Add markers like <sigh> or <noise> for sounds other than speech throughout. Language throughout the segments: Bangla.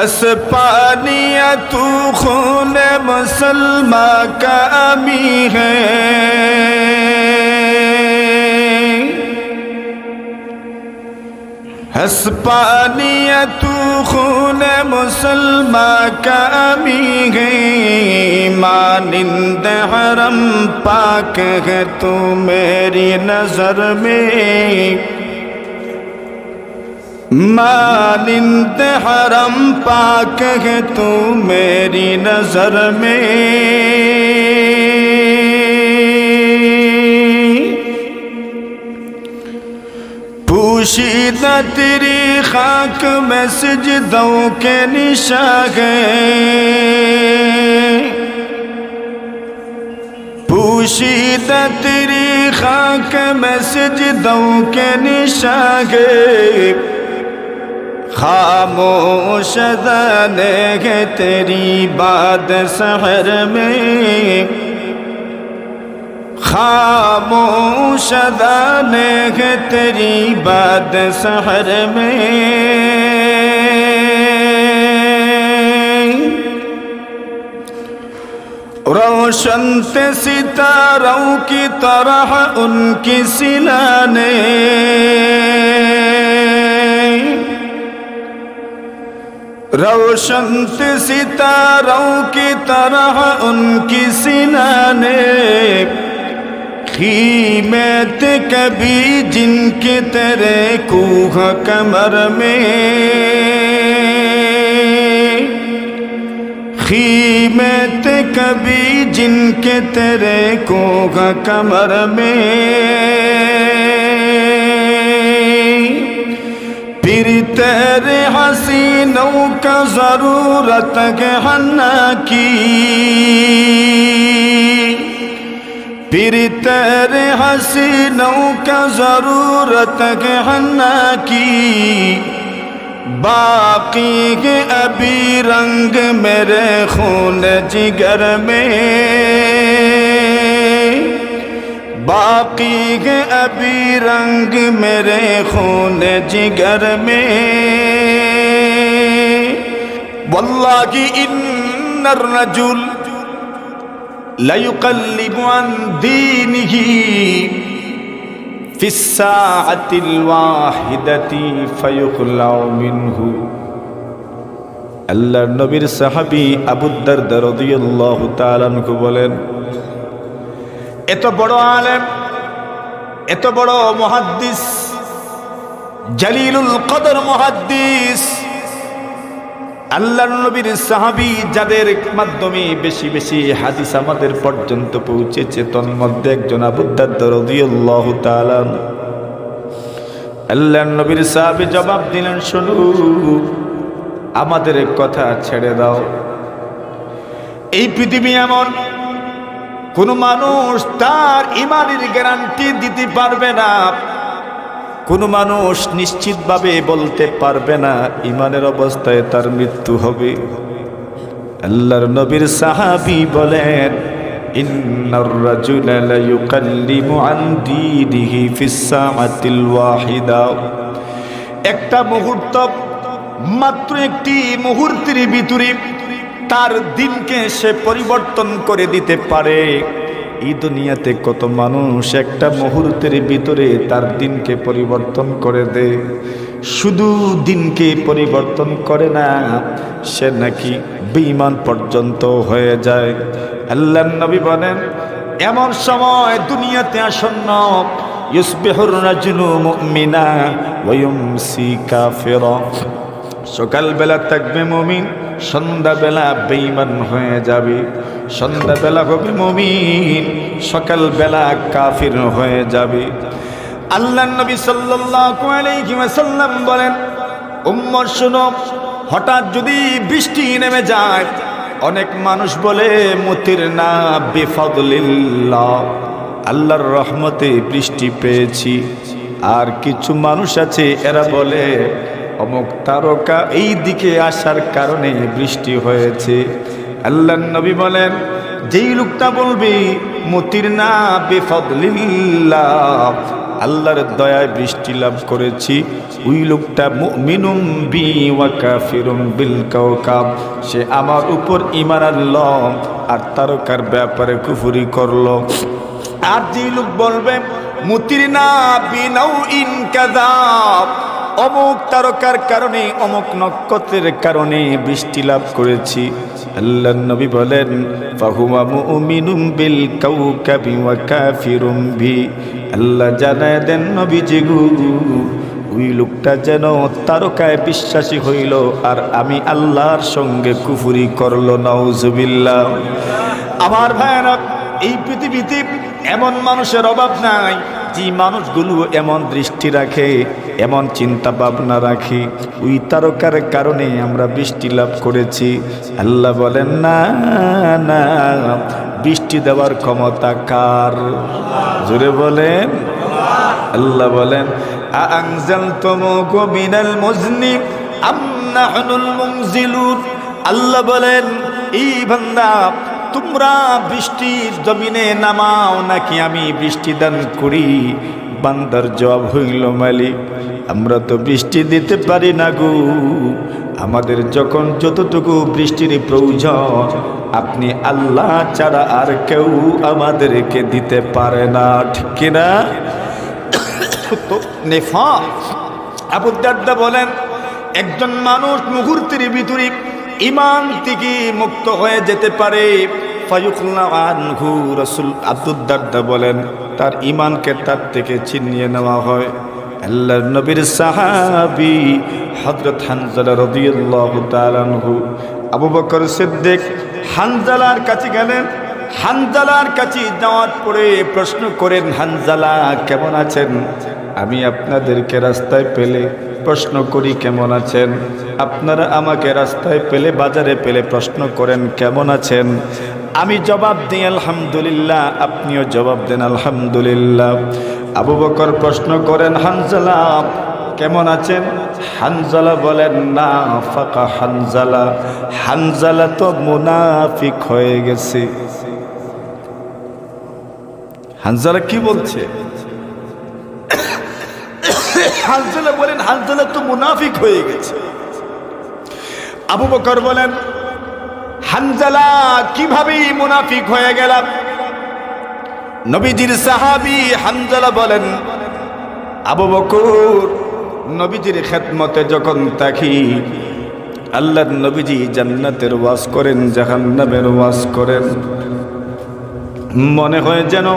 اسپانیہ تو خون مسلمہ کا امی ہے۔ اسپانیہ تو خون مسلمہ کا امی ہے۔ مانند حرم پاک ہے تو میری نظر میں۔ مانند حرم پاک ہے تو میری نظر میں۔ پوشیدہ تیری خاک میں سجدوں کے نشاں ہے۔ پوشیدہ تیری خاک میں سجدوں کے نشاں ہے۔ خاموش دانے ہے تیری بات سحر میں۔ خاموش دانے ہے تیری بات سحر میں۔ روشن تے ستاروں کی طرح ان کی سلانے روشن ستاروں کی طرح ان کی سلانے خیمت کبھی جن کے تیرے کوہ کمر میں۔ خیمت کبھی جن کے تیرے کوہ کمر میں۔ پھر تیرے حسینوں کا ضرورت ہے کی۔ پھر تیرے حسینوں کا ضرورت ہے کی۔ باقی کے ابھی رنگ میرے خون جگر میں۔ बाकी अभी रंग मेरे खून जिगर में। वल्ला की इन रजुल लयुकल्लिबन दीन ही ফিসাতিলওয়াহিদাতি ফায়ুকলাউ মিনহু আল্লাহর নবীর সাহাবী আবু দারদা রাদিয়াল্লাহু তাআলা বলেন এত বড় আলেম, এত বড় মহাদ্দিস, জালিলুল কদর মহাদ্দিস, আল্লাহর নবীর সাহাবী যাদের মাধ্যমে বেশি বেশি হাদিস আমাদের পর্যন্ত পৌঁছেছে, তন্মধ্যে একজন আবু দারদা রাদিয়াল্লাহু তাআলা আল্লাহর নবীর সাহাবী জবাব দিলেন, শুনু, আমাদের কথা ছেড়ে দাও। এই পৃথিবী এমন কোন মানুষ তার ইমানের গ্যারান্টি দিতে পারবে না। কোন মানুষ নিশ্চিতভাবে বলতে পারবে না, ইমানের অবস্থায় তার মৃত্যু হবে। আল্লাহর নবীর সাহাবি বলেন একটা মুহূর্ত মাত্র একটি মুহূর্তের ভিতরে তার দিনকে সে পরিবর্তন করে দিতে পারে। এই দুনিয়াতে কত মানুষ একটা মুহূর্তের ভিতরে তার দিনকে পরিবর্তন করে দেয়। শুধু দিনকে পরিবর্তন করে না, সে নাকি বেঈমান পর্যন্ত হয়ে যায়। আল্লাহ নবী বলেন, এমন সময় দুনিয়াতে আসন্ন ইউমসি কাফিরা। সকালবেলা থাকবে মমিন সন্ধ্যাবেলা বেঈমান হয়ে যাবে। সন্ধ্যাবেলা হবে মমিন, সকালবেলা কাফির হয়ে যাবে। আল্লাহ নবী আলাইহি বলেন উম্মত শুনো, হঠাৎ যদি বৃষ্টি নেমে যায়, অনেক মানুষ বলে, মতির না বেফাদলিল্লাহ, আল্লাহর রহমতে বৃষ্টি পেয়েছি। আর কিছু মানুষ আছে, এরা বলে অমুক তারকা এই দিকে আসার কারণে বৃষ্টি হয়েছে। আল্লাহ নবী বলেন, যেই লোকটা বলবে, মতির না বেফদলিল্লাহ আল্লাহর দয়ায় বৃষ্টি লাভ করেছি। ওই লোকটা মিনুম বি ওয়া কাফিরুম বিল কাওকাব। সে আমার উপর ঈমান আনল আর তারকার ব্যাপারে কুফুরি করল। আর যে লোক বলবে, মুতির না বিনাউ ইন কাযাব অমুক তারকার কারণে, অমুক নক্ষত্রের কারণে বৃষ্টি লাভ করেছি। আল্লাহ নবী বলেন ফাহুমা মুমিনুম বিল কাউকাবি ওয়া কাফিরুম বি। আল্লাহ জানায় দেন নবী জিগু ওই লোকটা যেন তারকায় বিশ্বাসী হইল, আর আমি আল্লাহর সঙ্গে কুফুরি করল, নাউজুবিল্লাহ। আমার ভাইয়েরা, এই পৃথিবীতে এমন মানুষের অভাব নাই। যে মানুষগুলো এমন দৃষ্টি রাখে, এমন চিন্তা ভাবনা রাখে, ওই তারকার কারণে আমরা বৃষ্টি লাভ করেছি। আল্লাহ বলেন, না না, বৃষ্টি দেওয়ার ক্ষমতা কার? জোরে বলেন। আল্লাহ বলেন মিনাল আম নাহনুল মুনজিলুন? আল্লাহ বলেন, এই বান্দা তোমরা বৃষ্টির জমিনে নামাও নাকি আমি বৃষ্টি দান করি? বান্দার জবাব হইল, মালিক, আমরা তো বৃষ্টি দিতে পারি না গো। আমাদের যখন যতটুকু বৃষ্টির প্রয়োজন, আপনি আল্লাহ ছাড়া আর কেউ আমাদেরকে দিতে পারে না, ঠিক কিনা? তো বলেন, একজন মানুষ মুহূর্তের ভিতরে ইমান থেকে মুক্ত হয়ে যেতে পারে। রসুল বলেন, তার ইমানকে তার থেকে ছিনিয়ে নেওয়া হয়। আল্লাহ নবীর সাহাবি হজরত হানজালা রদিয়াল্লাহু তাআলাহু আবু বকর সিদ্দিক হানজালার কাছে গেলেন। হানজালার কাছে যাওয়ার পরে প্রশ্ন করেন, হানজালা কেমন আছেন? আমি আপনাদেরকে রাস্তায় পেলে প্রশ্ন করি, কেমন আছেন? আপনারা আমাকে রাস্তায় পেলে, বাজারে পেলে প্রশ্ন করেন, কেমন আছেন? আমি জবাব দিই, আলহামদুলিল্লাহ। আপনিও জবাব দেন, আলহামদুলিল্লাহ। আবু বকর প্রশ্ন করেন, হানজালা, কেমন আছেন? হানজালা বলেন, না, ফাঁকা হানজালা। হানজালা তো মুনাফিক হয়ে গেছে। হানজালা কি বলছে? হানজালা বলেন, হানজালা তো মুনাফিক হয়ে গেছে। আবু বকর বলেন হানজালা কীভাবে মুনাফিক হয়ে গেলাম? নবীজির সাহাবি হানজালা বলেন, আবু বকর, নবীজির খেদমতে যখন তাকি আল্লাহ নবীজি জান্নাতের ওয়াজ করেন, জাহান্নামের ওয়াজ করেন। মনে হয় যেন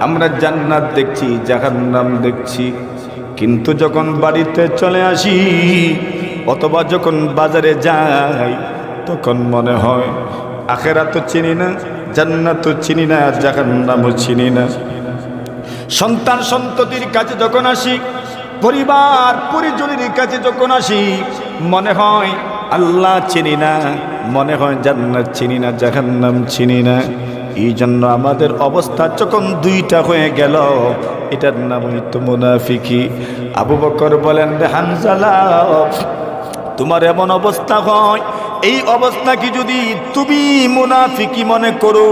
আমরা জান্নাত দেখছি, জাহান্নাম দেখছি। কিন্তু যখন বাড়িতে চলে আসি, অথবা যখন বাজারে যাই তখন মনে হয়? আখেরা তো চিনি না জান্নাত তো চিনি না, আর জাহান্নামও চিনি না। সন্তান সন্ততির কাছে যখন আসি, পরিবার পরিজনের কাছে যখন আসি, মনে হয় আল্লাহ চিনি না, মনে হয় জান্নাত চিনি না, জাহান্নাম চিনি না। এই জন্য আমাদের অবস্থা যখন দুইটা হয়ে গেল, এটার নাম হইতো মুনাফিকি। আবু বকর বলেন হানজালা, তোমার এমন অবস্থা হয় এই অবস্থা কি যদি তুমি মুনাফিকি মনে করো?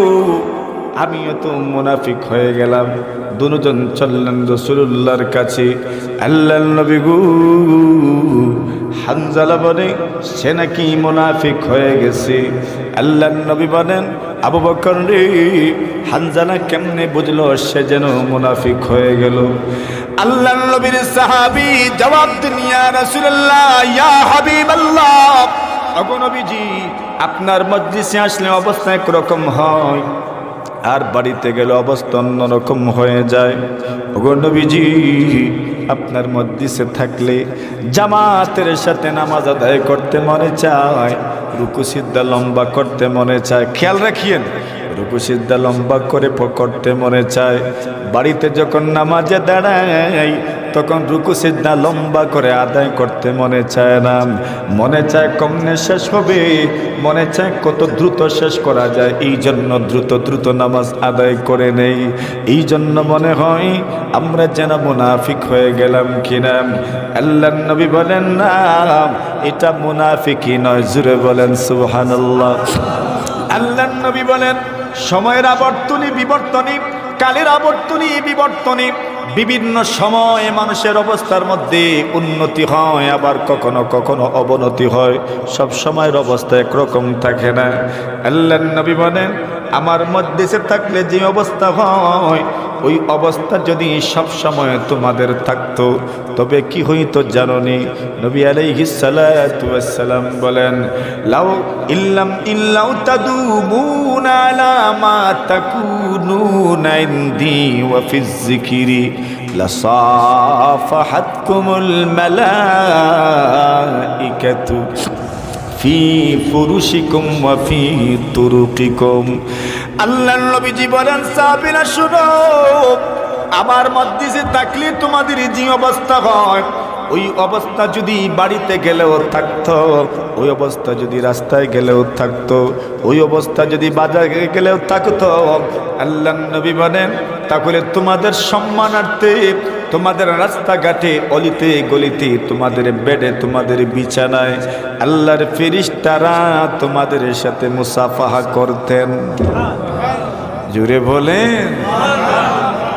আমিও তো মুনাফিক হয়ে গেলাম। দুজন চললেন রসুল্লাহর কাছে। আল্লাহ নবী গু, হানজালা বলে, সে নাকি মুনাফিক হয়ে গেছে। আল্লাহ নবী বলেন, আবু বকর রে, হানজালা কেমনে বুঝলো সে যেন মুনাফিক হয়ে গেল? আল্লাহ নবীর সাহাবি জবাব দুনিয়া রাসূলুল্লাহ, ইয়া হাবিবাল্লাহ। ওগো নবীজি, আপনার মজলিসে আসলে অবস্থা একরকম হয়। আর বাড়িতে গেলে অবস্থা অন্যরকম হয়ে যায়। অগনবীজি আপনার মজলিসে থাকলে জামাতের সাথে নামাজ আদায় করতে মনে চায়, রুকু সিদ্ধা লম্বা করতে মনে চায়। খেয়াল রাখিয়েন রুকু সিদ্ধা লম্বা করে প- করতে মনে চায়। বাড়িতে যখন নামাজে দাঁড়ায়, তখন রুকু সিদ্ধা লম্বা করে আদায় করতে মনে চায় না। মনে চায় কমনে শেষ হবে, মনে চায় কত দ্রুত শেষ করা যায়। এই জন্য দ্রুত দ্রুত নামাজ আদায় করে নেই। এই জন্য মনে হয়, আমরা যেন মুনাফিক হয়ে গেলাম কিনা। আল্লাহ নবী বলেন, না, এটা মুনাফিকই নয়। জুড়ে বলেন, সুবহানাল্লাহ। আল্লাহ নবী বলেন সময়ের আবর্তনী বিবর্তনী, কালের আবর্তনী বিবর্তনী, বিভিন্ন সময়ে মানুষের অবস্থার মধ্যে উন্নতি হয়, আবার কখনো কখনো অবনতি হয়। সব সময়ের অবস্থা একরকম থাকে না। আল্লাহ নবী বলেন আমার মধ্যে থাকলে যে অবস্থা হয়, ওই অবস্থা যদি সব সময় তোমাদের থাকতো, তবে কি হইতো জাননি? নবী আলাইহিস সালাতু ওয়াসসালাম বলেন, লাউ ইল্লাম ইল্লাউ তাদুমুনা আলা মা তাকুনুনা ইনদি ওয়া ফিজ যিকরি, লাসাফাহাতকুমুল মালাইকাতু। ফি ফুরুশিকুম ওয়া ফি তুরুকিকুম। আল্লাহর নবীজি বলেন সাহাবীরা শুনো আমার মধ্যে থাকলে তোমাদের যে অবস্থা হয়, ওই অবস্থা যদি বাড়িতে গেলেও থাকতো, ওই অবস্থা যদি রাস্তায় গেলেও থাকতো, ওই অবস্থা যদি বাজারে গেলেও থাকতো। আল্লাহ নবী বলেন, তাহলে তোমাদের সম্মানার্থে তোমাদের রাস্তাঘাটে অলিতে গলিতে, তোমাদের বেডে, তোমাদের বিছানায় আল্লাহর ফেরিস্তারা তোমাদের সাথে মুসাফাহা করতেন। জুড়ে বলেন।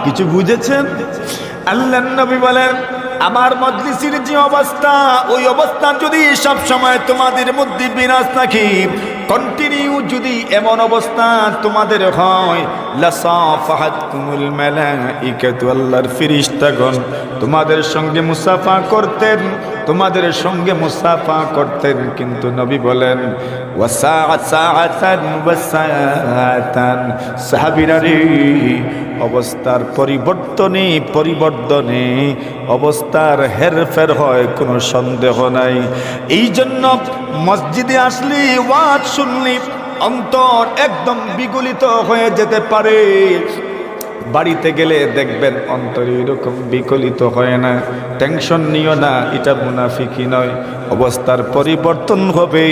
কিছু বুঝেছেন? আল্লাহ নবী বলেন, আমার মজলিসের যে অবস্থা, ওই অবস্থা যদি সব সময় তোমাদের মধ্যে বিরাজ থাকি কন্টিনিউ যদি এমন অবস্থা তোমাদের হয় আল্লাহর তোমাদের সঙ্গে মুসাফা করতেন। তোমাদের সঙ্গে মুসাফা করতেন, কিন্তু নবী বলেন অবস্থার পরিবর্তনে পরিবর্তনে অবস্থার হেরফের হয়, কোনো সন্দেহ নাই। এই জন্য মসজিদে আসলি ওয়াজ শুনলি অন্তর একদম বিগলিত হয়ে যেতে পারে। বাড়িতে গেলে দেখবেন অন্তর এরকম বিকলিত হয় না। টেনশন নিও না, এটা মুনাফিকি নয়। অবস্থার পরিবর্তন হবে,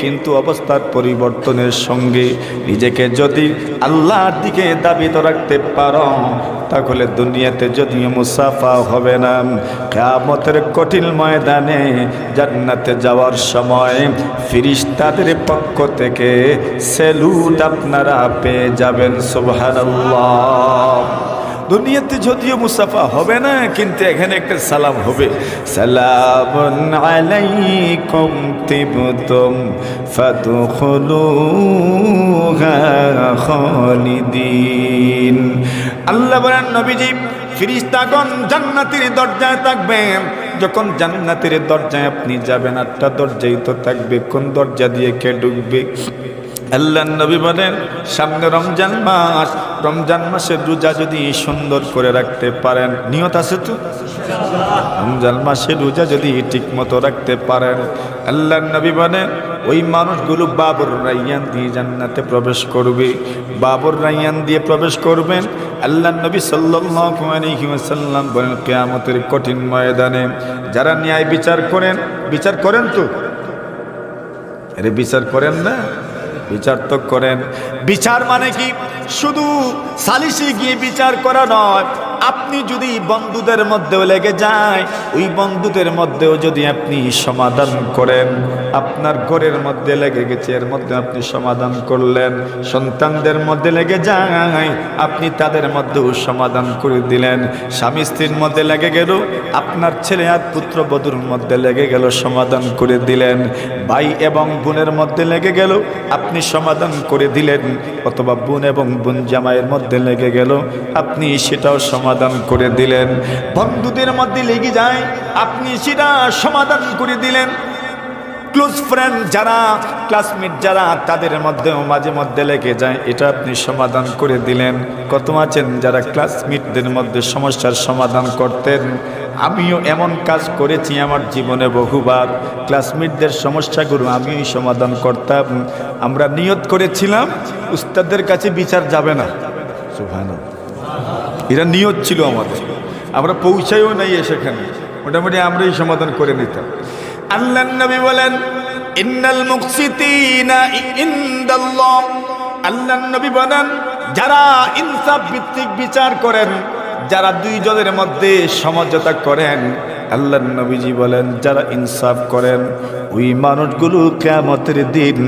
কিন্তু অবস্থার পরিবর্তনের সঙ্গে নিজেকে যদি আল্লাহর দিকে দাবিত রাখতে পারো, তাহলে দুনিয়াতে যদি মুসাফা হবে না, কেয়ামতের কঠিন ময়দানে জান্নাতে যাওয়ার সময় ফিরিস্তাদের পক্ষ থেকে সেলুট আপনারা পেয়ে যাবেন, সুবহানাল্লাহ। দুনিয়াতে যদিও মুসাফা হবে না, কিন্তু এখানে একটা সালাম হবে। সালাম আল্লাহ বলেন, নবীজি, ফিরিস্তাগণ জান্নাতের দরজায় থাকবেন যখন জান্নাতের দরজায় আপনি যাবেন, আটটা দরজাই তো থাকবে। কোন দরজা দিয়ে কে ঢুকবে? আল্লাহ নবী বলেন, সামনে রমজান মাস, রমজান মাসের রোজা যদি সুন্দর করে রাখতে পারেন, নিয়ত আছে তো? রমজান মাসের রোজা যদি ঠিক মতো রাখতে পারেন, আল্লাহ নবী বলেন, ওই মানুষগুলো বাবর রাইয়ান দিয়ে জান্নাতে প্রবেশ করবে। বাবর রাইয়ান দিয়ে প্রবেশ করবেন, আল্লাহ নবী ওয়াসাল্লাম বলেন, কিয়ামতের কঠিন ময়দানে যারা ন্যায় বিচার করেন বিচার করেন তো? আরে বিচার করেন না? বিচার তো করেন। বিচার মানে কি? শুধু সালিশে গিয়ে বিচার করা নয় আপনি যদি বন্ধুদের মধ্যেও লেগে যায়, ওই বন্ধুদের মধ্যেও যদি আপনি সমাধান করেন, আপনার ঘরের মধ্যে লেগে গেছে, এর মধ্যে আপনি সমাধান করলেন, সন্তানদের মধ্যে লেগে যায়, আপনি তাদের মধ্যেও সমাধান করে দিলেন, স্বামী স্ত্রীর মধ্যে লেগে গেল, আপনার ছেলে আর পুত্র বধুর মধ্যে লেগে গেল, সমাধান করে দিলেন, ভাই এবং বোনের মধ্যে লেগে গেল, আপনি সমাধান করে দিলেন, অথবা বোন এবং বোন জামাইয়ের মধ্যে লেগে গেল, আপনি সেটাও সমাধান করে দিলেন। বন্ধুদের মধ্যে লেগে যায় আপনি সেটা সমাধান করে দিলেন। ক্লোজ ফ্রেন্ড যারা ক্লাসমেট যারা তাদের মধ্যেও মাঝে মধ্যে লেগে যায় এটা আপনি সমাধান করে দিলেন। কত আছেন যারা ক্লাসমেটদের মধ্যে সমস্যার সমাধান করতেন? আমিও এমন কাজ করেছি আমার জীবনে বহুবার। ক্লাসমেটদের সমস্যাগুলো আমিও সমাধান করতাম। আমরা নিয়ত করেছিলাম উস্তাদের কাছে বিচার যাবে না। এটা নিয়ত ছিল আমাদের। আমরা পৌঁছাইও নাই সেখানে। মোটামুটি আমরাই সমাধান করে নিতাম। আল্লাহ নবী বলেন, ইন্নাল মুকসিতিনা ইনদাল্লাহ। আল্লাহ নবী বলেন, যারা ইনসাফ ভিত্তিক বিচার করেন, যারা দুইজনের মধ্যে সমঝোতা করেন, আল্লাহ নবীজি বলেন, যারা ইনসাফ করেন, ওই মানুষগুলো কেমতের দিন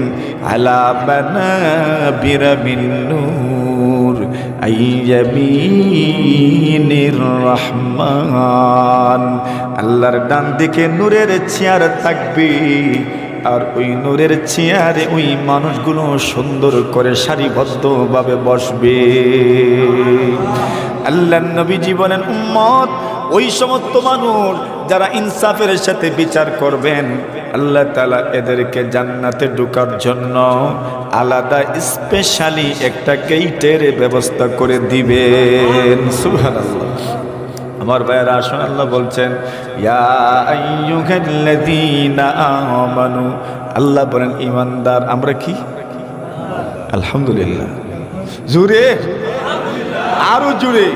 আলা বানা বিরামিন নূর। আইয়ামিনির রহমান আল্লাহর ডান দিকে নূরের চেয়ার থাকবে, আর ওই নূরের চেয়ারে ওই মানুষগুলো সুন্দর করে সারিবদ্ধভাবে বসবে। আল্লাহ নবী জীবনের উম্মত, ওই সমস্ত মানুষ যারা ইনসাফের সাথে বিচার করবেন, আল্লাহ তালা এদেরকে জান্নাতে ঢুকার জন্য আলাদা স্পেশালি একটা গেইটের ব্যবস্থা করে দিবেন। সুবহানাল্লাহ। আমার ভাইয়ের, আসন আল্লাহ বলছেন আল্লাহ বলেন ইমানদার আমরা কি? আলহামদুলিল্লাহ। জুড়ে? আরও জুড়ে?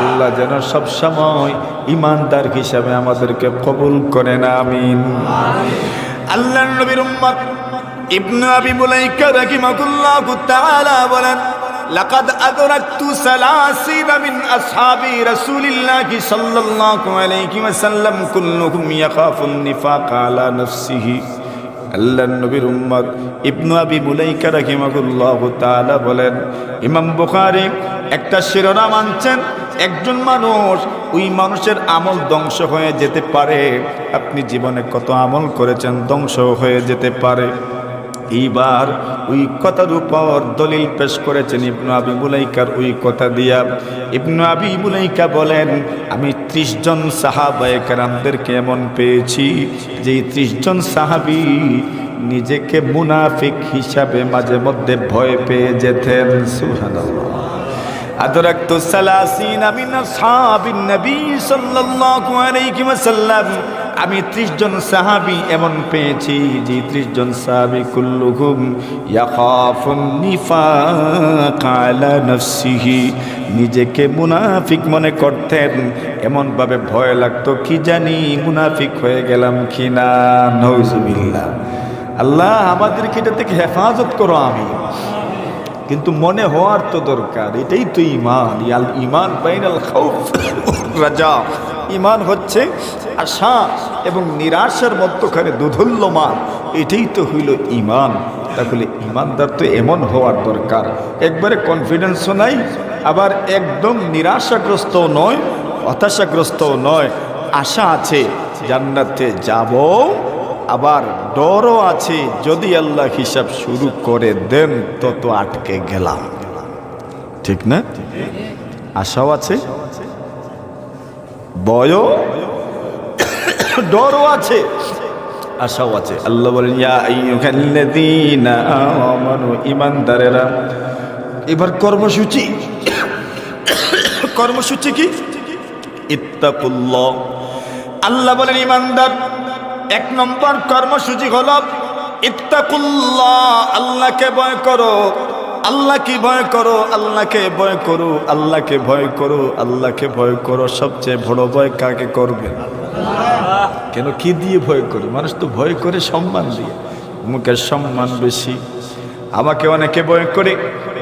আল্লাহ যেন সব সময় ইমানদার হিসাবে আমাদেরকে কবুল করেন আমিন আল্লাহ নবীর উম্মত ইবনে আবি মুলাইকা রাহিমাহুল্লাহু তাআলা বলেন لقد أدركت ثلاثين من أصحاب رسول الله صلى الله عليه وسلم كلهم يخاف النفاق على نفسه আল্লাহ নবীর উম্মত। ইবনু আবি মুলাইকা রাহিমাহুল্লাহ তাআলা বলেন, ইমাম বুখারী একটা শিরোনাম আনছেন, একজন মানুষ ওই মানুষের আমল ধ্বংস হয়ে যেতে পারে। আপনি জীবনে কত আমল করেছেন ধ্বংস হয়ে যেতে পারে। এইবার ওই কথার উপর দলিল পেশ করেছেন ইবনু আবি মুলাইকার ওই কথা দিয়া ইবনু আবি মুলাইকা বলেন আমি ত্রিশ জন সাহাবায়ে কেরামদেরকে এমন পেয়েছি যে ত্রিশ জন সাহাবি নিজেকে মুনাফিক হিসাবে মাঝে মধ্যে ভয় পেয়ে যেতেন সুবহানাল্লাহ أدركت الثلاثين من أصحاب النبي صلى الله عليه وسلم আমি ত্রিশ জন সাহাবি এমন পেয়েছি, যে ত্রিশ জন সাহাবি কুল্লুহুম নফসিহি। নিজেকে মুনাফিক মনে করতেন, এমনভাবে ভয় লাগতো, কি জানি মুনাফিক হয়ে গেলাম কি না নৌজুবিল্লাহ আল্লাহ আমাদেরকে এটা থেকে হেফাজত করো আমি কিন্তু মনে হওয়ার তো দরকার, এটাই তো ইমান ইয়াল ইমান বাইনাল খাউফ রাজা। ইমান হচ্ছে আশা এবং নিরাশার মধ্যখানে দুধল্যমান। এটাই তো হইল ইমান তাহলে ইমানদার তো এমন হওয়ার দরকার। একবারে কনফিডেন্সও নাই, আবার একদম নিরাশাগ্রস্তও নয়, হতাশাগ্রস্তও নয়। আশা আছে, জান্নাতে যাব, আবার ডরও আছে। যদি আল্লাহ হিসাব শুরু করে দেন, তত আটকে গেলাম। ঠিক না? আশাও আছে বয়ও ডরও আছে, আশাও আছে। আল্লাহ বলেন ঈমানদারেরা, এবার কর্মসূচি কর্মসূচি কি? ইত্তাকুল্লাহ। আল্লাহ বলেন, ঈমানদার, এক নম্বর কর্মসূচি হল ইত্তাকুল্লাহ, আল্লাহকে ভয় করো। আল্লাহ কি ভয় করো, আল্লাহকে ভয় করো, আল্লাহকে ভয় করো, আল্লাহকে ভয় করো, সবচেয়ে বড় ভয় কাকে করবে? কেন কি দিয়ে ভয় করে মানুষ তো ভয় করে সম্মান দিয়ে। মুখের সম্মান বেশি। আমাকে অনেকে ভয় করে।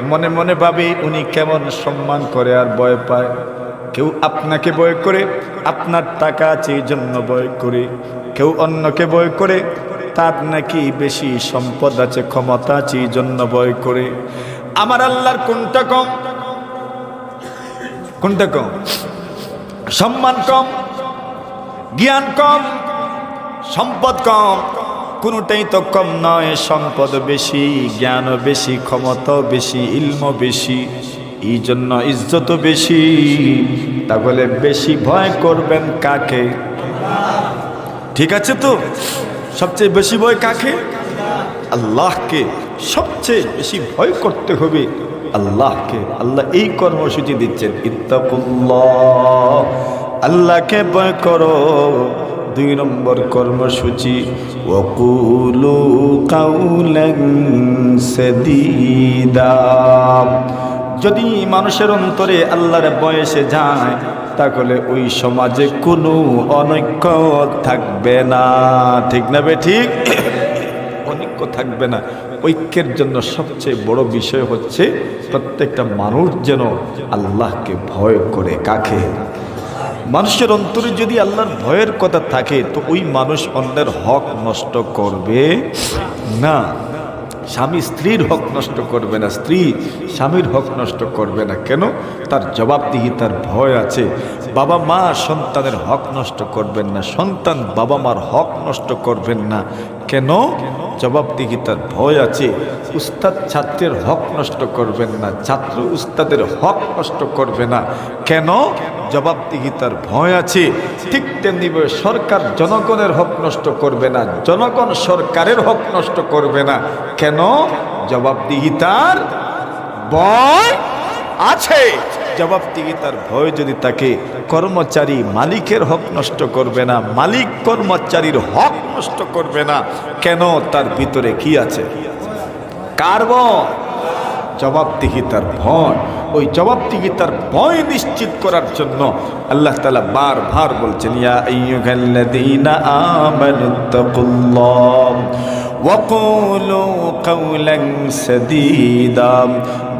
মনে মনে ভাবে উনি কেমন সম্মান করে আর ভয় পায়। কেউ আপনাকে ভয় করে, আপনার টাকা আছে এই জন্য ভয় করে। কেউ অন্যকে ভয় করে তার নাকি বেশি সম্পদ আছে, ক্ষমতা আছে এই জন্য ভয় করে। আমার আল্লাহর কোনটা কম? কোনটা কম? সম্মান কম? জ্ঞান কম? সম্পদ কম? কোনোটাই তো কম নয়। সম্পদ বেশি জ্ঞান বেশি, ক্ষমতাও বেশি ইলম বেশি এই জন্য ইজ্জত বেশি। তাহলে বেশি ভয় করবেন কাকে? ঠিক আছে তো? সবচেয়ে বেশি ভয় কাকে? আল্লাহকে সবচেয়ে বেশি ভয় করতে হবে। আল্লাহকে, আল্লাহ এই কর্মসূচি দিচ্ছেন। ইত্তাকুল্লাহ। আল্লাহকে ভয় করো। দুই নম্বর কর্মসূচি ওকুলু কাউলান যদি মানুষের অন্তরে আল্লাহর বয়সে যায় তাহলে ওই সমাজে কোনো অনৈক্য থাকবে না। ঠিক না বে, ঠিক? অনৈক্য থাকবে না। ঐক্যের জন্য সবচেয়ে বড় বিষয় হচ্ছে প্রত্যেকটা মানুষ যেন আল্লাহকে ভয় করে, কাকে? মানুষের অন্তরে যদি আল্লাহর ভয়ের কথা থাকে, তো ওই মানুষ অন্যের হক নষ্ট করবে না। স্বামী স্ত্রীর হক নষ্ট করবে না, স্ত্রী স্বামীর হক নষ্ট করবে না। কেন? তার জবাবদিহিতার ভয় আছে। বাবা মা সন্তানের হক নষ্ট করবেন না, সন্তান বাবা মার হক নষ্ট করবেন না। কেন? জবাবদিহিতার ভয় আছে। উস্তাদ ছাত্রের হক নষ্ট করবেন না, ছাত্র উস্তাদের হক নষ্ট করবে না। কেন? জবাবদিহিতার ভয় আছে। ঠিক তেমনি সরকার জনগণের হক নষ্ট করবে না, জনগণ সরকারের হক নষ্ট করবে না। কেন? জবাবদিহিতার ভয় আছে। জবাবদিহিতার ভয় যদি তাকে কর্মচারী মালিকের হক নষ্ট করবে না, মালিক কর্মচারীর হক নষ্ট করবে না। কেন? তার ভিতরে কি আছে? কার্বন। জবাবদিহিতার ভয়, ওই জবাবদিহিতার ভয় নিশ্চিত করার জন্য আল্লাহ তালা বার ভার বলছেন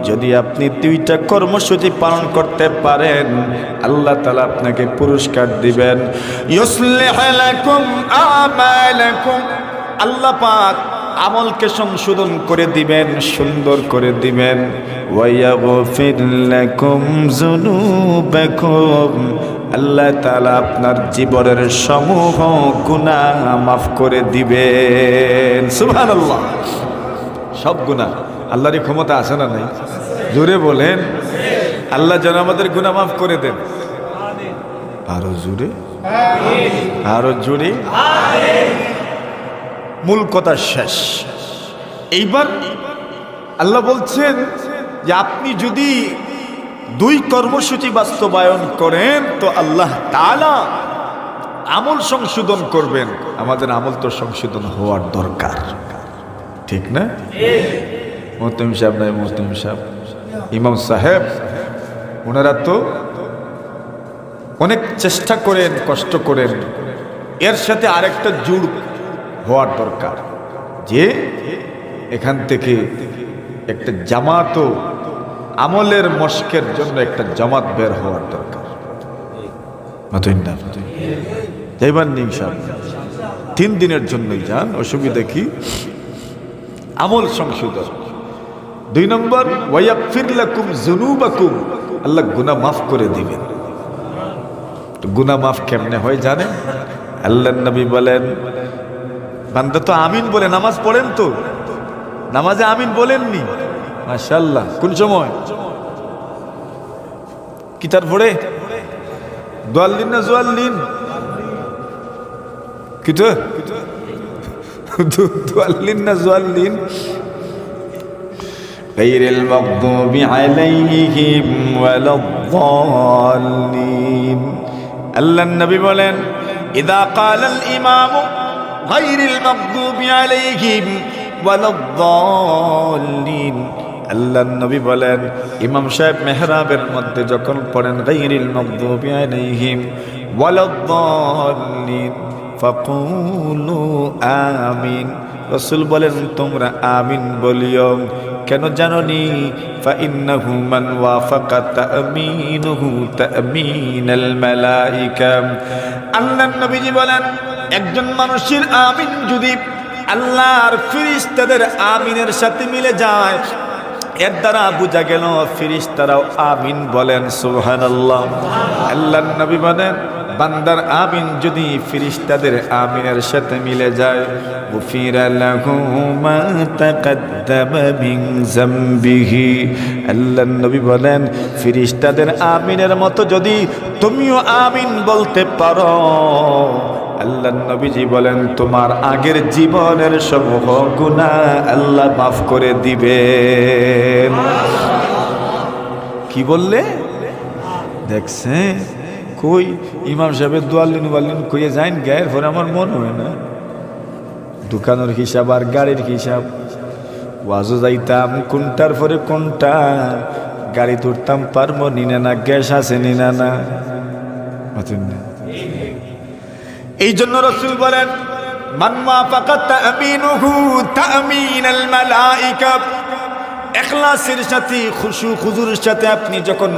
যদি আপনি দুইটা কর্মসূচি পালন করতে পারেন, আল্লাহ তালা আপনাকে পুরস্কার দিবেন। আল্লাহ পাক আমলকে সংশোধন করে দিবেন, সুন্দর করে দিবেন। আল্লাহ তাআলা আপনার জীবনের সমূহ গুনাহ মাফ করে দিবেন। সুবহানাল্লাহ। সব গুনাহ। আল্লাহরই ক্ষমতা আছে না নাই? জোরে বলেন। আল্লাহ যেন আমাদের গুনাহ মাফ করে দেন। আরও জোরে? আরও জোরে? মূল কথা শেষ। এইবার আল্লাহ বলছেন যে আপনি যদি দুই কর্মসূচি বাস্তবায়ন করেন, তো আল্লাহ তাআলা আমল সংশোধন করবেন। আমাদের আমল তো সংশোধন হওয়ার দরকার। ঠিক না? মোহতমিম সাহেব নাই মোহতমিম সাহেব। ইমাম সাহেব, ওনারা তো অনেক চেষ্টা করেন, কষ্ট করেন। এর সাথে আরেকটা জুড় হওয়ার দরকার। যে এখান থেকে একটা জামাত আমলের মস্কের জন্য একটা জামাত বের হওয়ার দরকার। তিন দিনের জন্যই যান, অসুবিধা কি? আমল সংশোধন। দুই নম্বর ওয়াইয়াফিরলাকুম জুনুবাকুম আল্লাহ গুনা মাফ করে দিবেন। গুনা মাফ কেমনে হয় জানেন? আল্লাহ নবী বলেন বান্দা তো আমিন বলে নামাজ পড়েন তো নামাজে আমিন বলেননি মাশাল্লাহ কোন সময় কি তার পড়ে দোয়াল্লিন না জোয়াল্লিন কি তো দোয়াল্লিন না জোয়াল্লিন غير المغضوب عليهم ولا الضالين আল্লাহ নবী বলেন إذا قال الإمام غير المغضوب عليهم ولا الضالين আল্লাহ নবী বলেন ইমাম সাহেব মেহরাবের মধ্যে যখন পড়েন গাইরিল মাগদুবি আলাইহিম ওয়ালাদ-দাল্লিন ফাকুলু আমিন রসুল বলেন তোমরা আমিন বলিও কেন জাননি ফাইন্নাহু মান ওয়াফাকা তামিনুহু তামিনাল মালাইকা আল্লাহর নবীজি বলেন একজন মানুষের আমিন যদি আল্লাহর ফিরিস্তাদের আমিনের সাথে মিলে যায়, এর দ্বারা বোঝা গেল ফিরিস্তারাও আমিন বলেন, সুবহানাল্লাহ। আল্লাহ নবী বলেন, বান্দার আমিন যদি ফিরিস্তাদের আমিনের সাথে মিলে যায়, গুফিরা লাহু মা তাকাদ্দামা যামবিহি আল্লাহর নবী বলেন, ফিরিস্তাদের আমিনের মতো যদি তুমিও আমিন বলতে পারো আল্লাহ নবীজি বলেন, তোমার আগের জীবনের সমূহ গুণা আল্লাহ মাফ করে দিবে কি বললে? দেখছে কই? ইমাম সাহেবের দোয়াল্লিন ওয়াল্লিন কইয়ে যাইন, গায়ের পরে আমার মন হয় না। দোকানের হিসাব আর গাড়ির হিসাব। ওয়াজও যাইতাম, কোনটার পরে কোনটা? গাড়ি তুলতাম পারব নিনে না গ্যাস আছে নিনা না না। এই জন্য রসুল বলেন খুশু সাথে আপনি যখন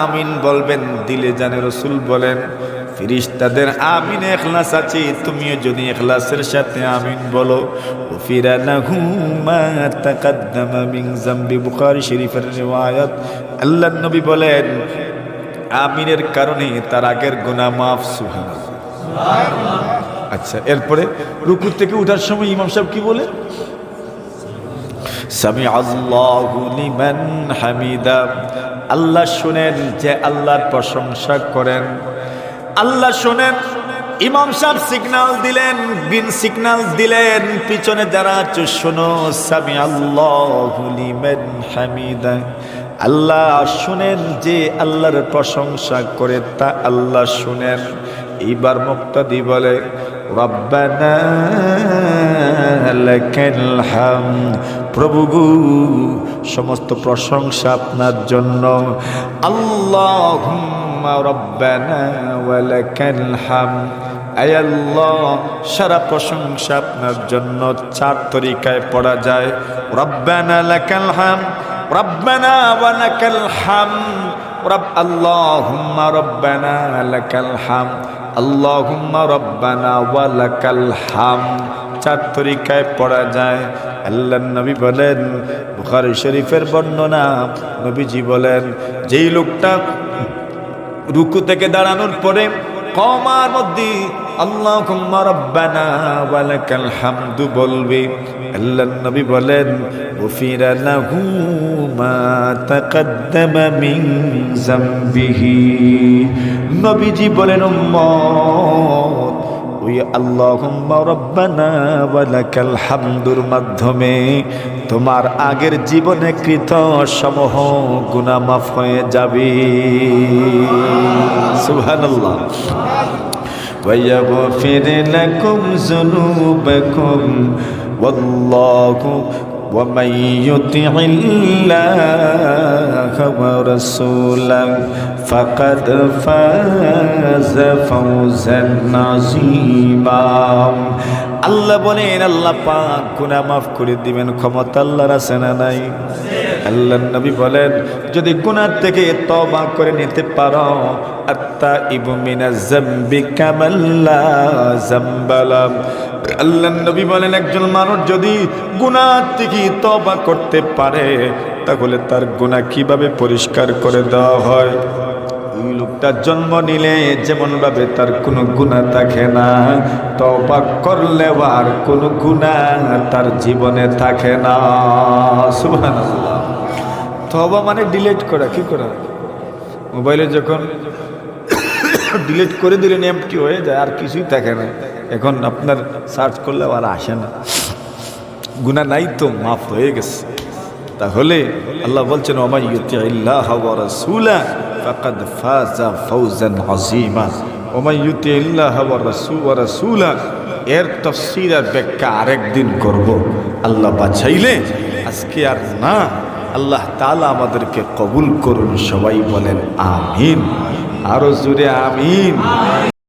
আমিন বলবেন, দিলে জানে রসুল বলেন ফিরিস্তাদের আমিন এখলাস আছে, তুমিও যদি এখলাসের সাথে আমিন বলো। শরীফের রিওয়ায়াত। আল্লাহর নবী বলেন, আমিনের কারণে তার আগের গুনাহ মাফ, সুবহানাল্লাহ। আচ্ছা এরপরে রুকুর থেকে উঠার সময় ইমাম সাহেব কি বলে? সামি লিমান হামিদা। আল্লাহ শুনেন যে আল্লাহর প্রশংসা করেন। আল্লাহ শুনেন, ইমাম সাহেব সিগন্যাল দিলেন গ্রিন সিগন্যাল দিলেন, পিছনে যারা আছো, শোনো সামি লিমান হামিদা। আল্লাহ শুনেন যে আল্লাহর প্রশংসা করে তা আল্লাহ শুনেন। এইবার মুক্তাদি বলে, রব্বানা লাকাল হামদ। প্রভু সমস্ত প্রশংসা আপনার জন্য। আল্লাহুম্মা রব্বানা ওয়া লাকাল হামদ আল্লাহ, সারা প্রশংসা আপনার জন্য চার তরিকায় পড়া যায়। রব্বানা লাকাল হামদ। রব্বানা ওয়া লাকাল হামদ। রব রব্বানা ওয়া চার তরিকায় পড়া যায়। আল্লাহ নবী বলেন, বুখারী শরীফের বর্ণনা, নবীজি বলেন, যেই লোকটা রুকু থেকে দাঁড়ানোর পরে কমার মধ্যে আল্লাহ রব্বানা হামদু বলবে আল্লাহ নবী বলেন উফিরা লাহু মা তাকাদ্দামা মিন জামবিহি নবীজি বলেন উম্মত ওই আল্লাহুম্মা রব্বানা ওয়ালাকাল হামদুর মাধ্যমে তোমার আগের জীবনে কৃত সমূহ গুনাহ মাফ হয়ে যাবে সুবহানাল্লাহ ويغفر لكم ذنوبكم والله ومن يطع الله ورسوله فقد فاز فوزا عظيما আল্লাহ বলেন আল্লাহ পাক গুনাহ মাফ করে দিবেন ক্ষমতা আল্লাহর আছে না নাই আল্লাহ নবী বলেন যদি গুনাহ থেকে তওবা করে নিতে পারো আত্তা ইবু মিনা জাম্বি কামাল্লা জাম্বালাম আল্লাহ নবী বলেন, একজন মানুষ যদি গুনাহ থেকে তওবা করতে পারে, তাহলে তার গুনাহ কীভাবে পরিষ্কার করে দেওয়া হয়? ওই লোকটা জন্ম নিলে যেমন ভাবে তার কোনো গুণা থাকে না তবা করলেও আর কোনো গুণা তার জীবনে থাকে না। সুবহানাল্লাহ। তবা মানে ডিলিট করা, কি করা? মোবাইলে যখন <coughs> ডিলিট করে দিলেন এমটি হয়ে যায়, আর কিছুই থাকে না। এখন আপনার সার্চ করলে আর আসে না। গুণা নাই তো, মাফ হয়ে গেছে। তাহলে আল্লাহ বলছেন এর তাফসীর আর ব্যাখ্যা আরেকদিন করব। আল্লাহ বাছাইলে আজকে আর না, আল্লাহ তালা আমাদেরকে কবুল করুন, সবাই বলেন আমিন। আরও জুড়ে আমিন।